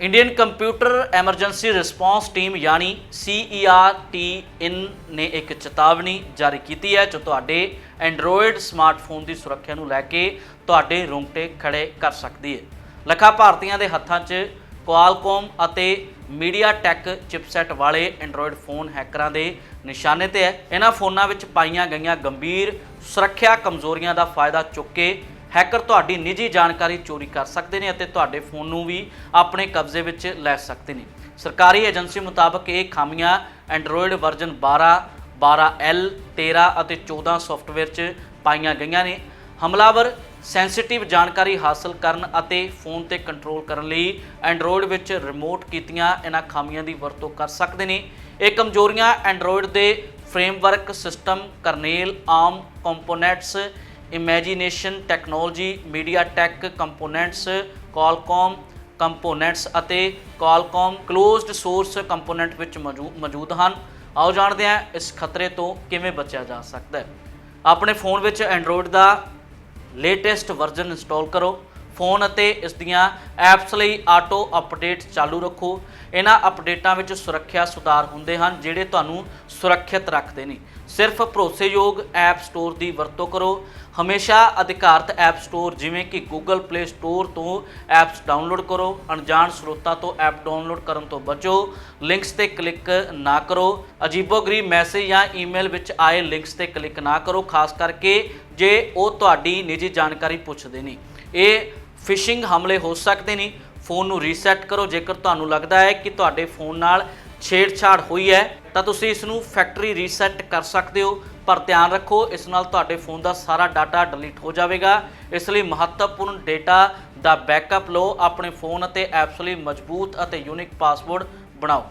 Indian computer emergency response team ਯਾਨੀ CERT-IN ਨੇ ਇੱਕ ਚੇਤਾਵਨੀ ਜਾਰੀ ਕੀਤੀ ਹੈ ਜੋ ਤੁਹਾਡੇ ਐਂਡਰੋਇਡ ਸਮਾਰਟਫੋਨ ਦੀ ਸੁਰੱਖਿਆ ਨੂੰ ਲੈ ਕੇ ਤੁਹਾਡੇ ਰੋਂਗਟੇ ਖੜੇ ਕਰ ਸਕਦੀ ਹੈ। ਲੱਖਾਂ ਭਾਰਤੀਆਂ ਦੇ ਹੱਥਾਂ 'ਚ ਕੁਆਲਕੋਮ ਅਤੇ ਮੀਡੀਆਟੈਕ ਚਿਪਸੈਟ ਵਾਲੇ ਐਂਡਰੋਇਡ ਫੋਨ ਹੈਕਰਾਂ ਦੇ ਨਿਸ਼ਾਨੇ ਤੇ ਹੈ। ਇਹਨਾਂ ਫੋਨਾਂ ਵਿੱਚ ਪਾਈਆਂ ਗਈਆਂ ਗੰਭੀਰ ਸੁਰੱਖਿਆ ਕਮਜ਼ੋਰੀਆਂ ਦਾ ਫਾਇਦਾ ਚੁੱਕ ਕੇ ਹੈਕਰ ਤੁਹਾਡੀ ਨਿੱਜੀ ਜਾਣਕਾਰੀ ਚੋਰੀ ਕਰ ਸਕਦੇ ਨੇ ਅਤੇ ਤੁਹਾਡੇ ਫੋਨ ਨੂੰ ਵੀ ਆਪਣੇ ਕਬਜ਼ੇ ਵਿੱਚ ਲੈ ਸਕਦੇ ਨੇ। ਸਰਕਾਰੀ ਏਜੰਸੀ ਮੁਤਾਬਕ ਇਹ ਖਾਮੀਆਂ ਐਂਡਰੋਇਡ ਵਰਜ਼ਨ 12 12L 13 ਅਤੇ 14 ਸੌਫਟਵੇਅਰ 'ਚ ਪਾਈਆਂ ਗਈਆਂ ਨੇ। ਹਮਲਾਵਰ ਸੈਂਸਿਟਿਵ ਜਾਣਕਾਰੀ ਹਾਸਲ ਕਰਨ ਅਤੇ ਫੋਨ ਤੇ ਕੰਟਰੋਲ ਕਰਨ ਲਈ ਐਂਡਰੋਇਡ ਵਿੱਚ ਰਿਮੋਟ ਕੀਤੀਆਂ ਇਹਨਾਂ ਖਾਮੀਆਂ ਦੀ ਵਰਤੋਂ ਕਰ ਸਕਦੇ ਨੇ। ਇਹ ਕਮਜ਼ੋਰੀਆਂ ਐਂਡਰੋਇਡ ਦੇ ਫਰੇਮਵਰਕ ਸਿਸਟਮ, ਕਰਨੇਲ, ਆਮ components imagination technology, media tech components, Qualcomm components ਅਤੇ ਕਾਲਕੋਮ ਕਲੋਜ਼ਡ ਸੋਰਸ ਕੰਪੋਨੈਂਟ ਵਿੱਚ ਮੌਜੂ- ਮੌਜੂਦ ਹਨ। ਆਓ ਜਾਣਦੇ ਹਾਂ ਇਸ ਖਤਰੇ ਤੋਂ ਕਿਵੇਂ ਬਚਿਆ ਜਾ ਸਕਦਾ ਹੈ। ਆਪਣੇ ਫੋਨ ਵਿੱਚ ਐਂਡਰੋਇਡ ਦਾ ਲੇਟੈਸਟ ਵਰਜ਼ਨ ਇੰਸਟਾਲ ਕਰੋ। ਫੋਨ ਅਤੇ ਇਸ ਦੀਆਂ ਐਪਸ ਲਈ ਆਟੋ ਅਪਡੇਟ ਚਾਲੂ ਰੱਖੋ। ਇਹਨਾਂ ਅਪਡੇਟਾਂ ਵਿੱਚ ਸੁਰੱਖਿਆ ਸੁਧਾਰ ਹੁੰਦੇ ਹਨ, ਜਿਹੜੇ ਤੁਹਾਨੂੰ ਸੁਰੱਖਿਅਤ ਰੱਖਦੇ ਨੇ। ਸਿਰਫ ਭਰੋਸੇਯੋਗ ਐਪ ਸਟੋਰ ਦੀ ਵਰਤੋਂ ਕਰੋ। ਹਮੇਸ਼ਾ ਅਧਿਕਾਰਤ ਐਪ ਸਟੋਰ ਜਿਵੇਂ ਕਿ Google Play Store ਤੋਂ ਐਪਸ ਡਾਊਨਲੋਡ ਕਰੋ। ਅਣਜਾਣ ਸਰੋਤਾਂ ਤੋਂ ਐਪ ਡਾਊਨਲੋਡ ਕਰਨ ਤੋਂ ਬਚੋ। ਲਿੰਕਸ ਤੇ ਕਲਿੱਕ ਨਾ ਕਰੋ। ਅਜੀਬੋਗਰੀਬ ਮੈਸੇਜ ਜਾਂ ਈਮੇਲ ਵਿੱਚ ਆਏ ਲਿੰਕਸ ਤੇ ਕਲਿੱਕ ਨਾ ਕਰੋ। ਖਾਸ ਕਰਕੇ ਜੇ ਉਹ ਤੁਹਾਡੀ ਨਿੱਜੀ ਜਾਣਕਾਰੀ ਪੁੱਛਦੇ ਨੇ। ਇਹ ਫਿਸ਼ਿੰਗ ਹਮਲੇ ਹੋ ਸਕਦੇ ਨੇ। ਫੋਨ ਨੂੰ ਰੀਸੈਟ ਕਰੋ। ਜੇਕਰ ਤੁਹਾਨੂੰ ਲੱਗਦਾ ਹੈ ਕਿ ਤੁਹਾਡੇ ਫੋਨ ਨਾਲ ਛੇੜਛਾੜ ਹੋਈ ਹੈ, ਤਾਂ ਤੁਸੀਂ ਇਸ ਨੂੰ ਫੈਕਟਰੀ ਰੀਸੈਟ ਕਰ ਸਕਦੇ ਹੋ। ਪਰ ਧਿਆਨ ਰੱਖੋ, ਇਸ ਨਾਲ ਤੁਹਾਡੇ ਫੋਨ ਦਾ ਸਾਰਾ ਡਾਟਾ ਡਿਲੀਟ ਹੋ ਜਾਵੇਗਾ। ਇਸ ਲਈ ਮਹੱਤਵਪੂਰਨ ਡਾਟਾ ਦਾ ਬੈਕਅਪ ਲਓ। ਆਪਣੇ ਫੋਨ ਅਤੇ ਐਪਸ ਲਈ ਮਜ਼ਬੂਤ ਅਤੇ ਯੂਨਿਕ ਪਾਸਵਰਡ ਬਣਾਓ।